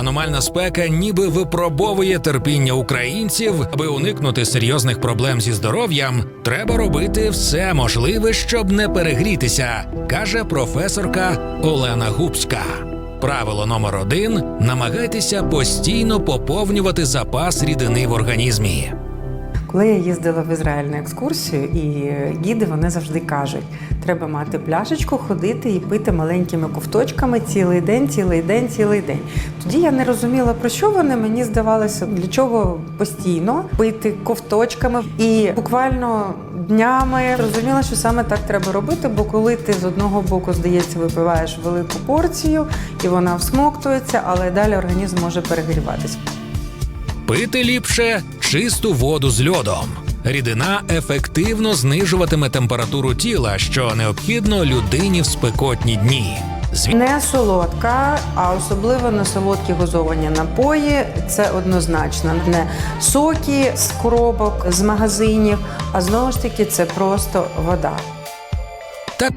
Аномальна спека ніби випробовує терпіння українців, аби уникнути серйозних проблем зі здоров'ям. Треба робити все можливе, щоб не перегрітися, каже професорка Олена Губська. Правило номер один: намагайтеся постійно поповнювати запас рідини в організмі. Коли я їздила в Ізраїль на екскурсію, і гіди вони завжди кажуть, треба мати пляшечку, ходити і пити маленькими ковточками цілий день, цілий день, цілий день. Тоді я не розуміла про що вони. Мені здавалося, для чого постійно пити ковточками. І буквально днями розуміла, що саме так треба робити, бо коли ти з одного боку, здається, випиваєш велику порцію і вона всмоктується, але далі організм може перегріватися. Пити ліпше чисту воду з льодом. Рідина ефективно знижуватиме температуру тіла, що необхідно людині в спекотні дні. Не солодка, а особливо не солодкі газовані напої. Це однозначно не соки з коробок з магазинів, а знову ж таки це просто вода. Так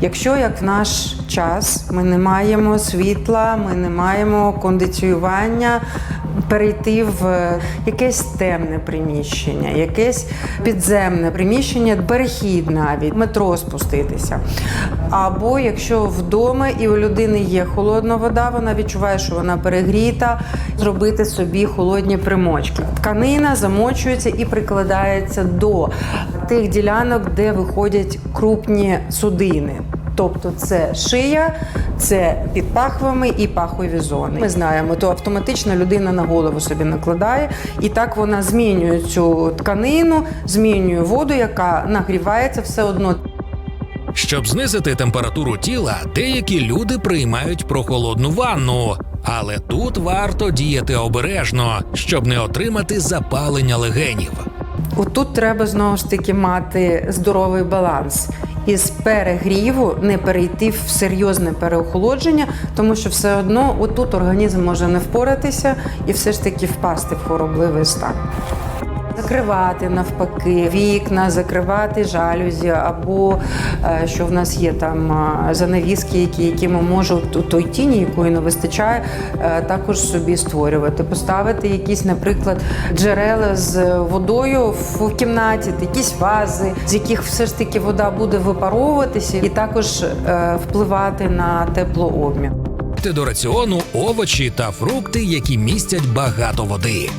Якщо як в наш час ми не маємо світла, ми не маємо кондиціювання, перейти в е, якесь темне приміщення, якесь підземне приміщення, перехід навіть, метро спуститися. Або якщо вдома і у людини є холодна вода, вона відчуває, що вона перегріта, зробити собі холодні примочки. Тканина замочується і прикладається до тих ділянок, де виходять крупні судини. Тобто це шия, це під пахвами і пахові зони. Ми знаємо, то автоматично людина на голову собі накладає, і так вона змінює цю тканину, змінює воду, яка нагрівається все одно. Щоб знизити температуру тіла, деякі люди приймають прохолодну ванну. Але тут варто діяти обережно, щоб не отримати запалення легенів. Отут треба знову ж таки мати здоровий баланс. Із перегріву не перейти в серйозне переохолодження, тому що все одно отут організм може не впоратися і все ж таки впасти в хворобливий стан. Закривати навпаки вікна, закривати жалюзі, або е, що в нас є там е, занавіски, які, які ми можемо ту- той тіні, якої не вистачає, е, також собі створювати. Поставити якісь, наприклад, джерела з водою в кімнаті, якісь вази, з яких все ж таки вода буде випаровуватися, і також впливати на теплообмін. До раціону овочі та фрукти, які містять багато води.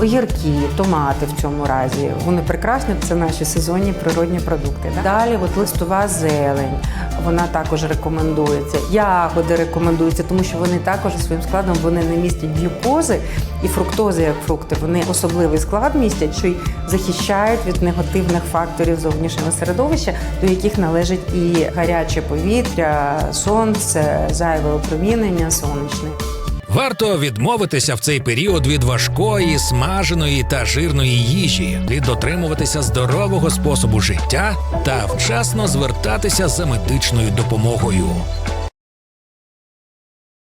Огірки, томати в цьому разі. Вони прекрасні, це наші сезонні природні продукти. Да? Далі от листова зелень, вона також рекомендується. Ягоди рекомендуються, тому що вони також своїм складом вони не містять глюкози і фруктози, як фрукти. Вони особливий склад містять, що й захищають від негативних факторів зовнішнього середовища, до яких належить і гаряче повітря, сонце, зайве опромінення сонячне. Варто відмовитися в цей період від важкої, смаженої та жирної їжі, і дотримуватися здорового способу життя та вчасно звертатися за медичною допомогою.